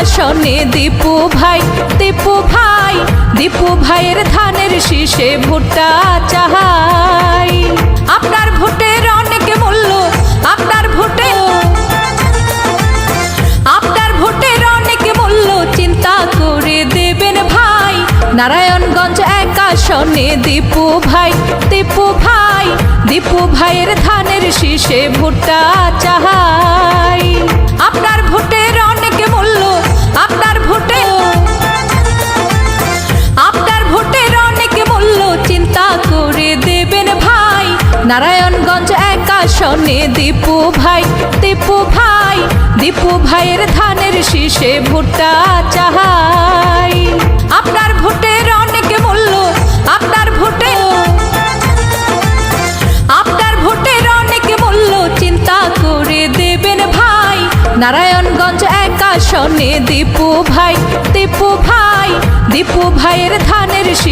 আসনে দীপু ভাই। দীপু ভাই, দীপু ভাইয়ের ধানের শীষে ভুট্টা চাহাই। আপনার ভোটের অনেক মূল্য, আপনার ভোটে। আপনার ভোটের অনেক মূল্য, চিন্তা করে দেবেন ভাই। নারায়ণগঞ্জ এক দীপু ভাই। দীপু ভাই, দীপু ভাইয়ের ধানের শীষে ভুট্টা চাহাই। আসনে দীপু ভাই দীপু ভাই, দীপু ভাইয়ের ধানের শীষে ভুট্টা চাহাই। আপনার ভোটের অনেক মূল্য, আপনার ভোটে আপনার ভোটের অনেক মূল্য চিন্তা করে দেবেন ভাই। নারায়ণগঞ্জ এক আসনে দীপু ভাই দীপু ভাই, দীপু ভাইয়ের ধানের শীষে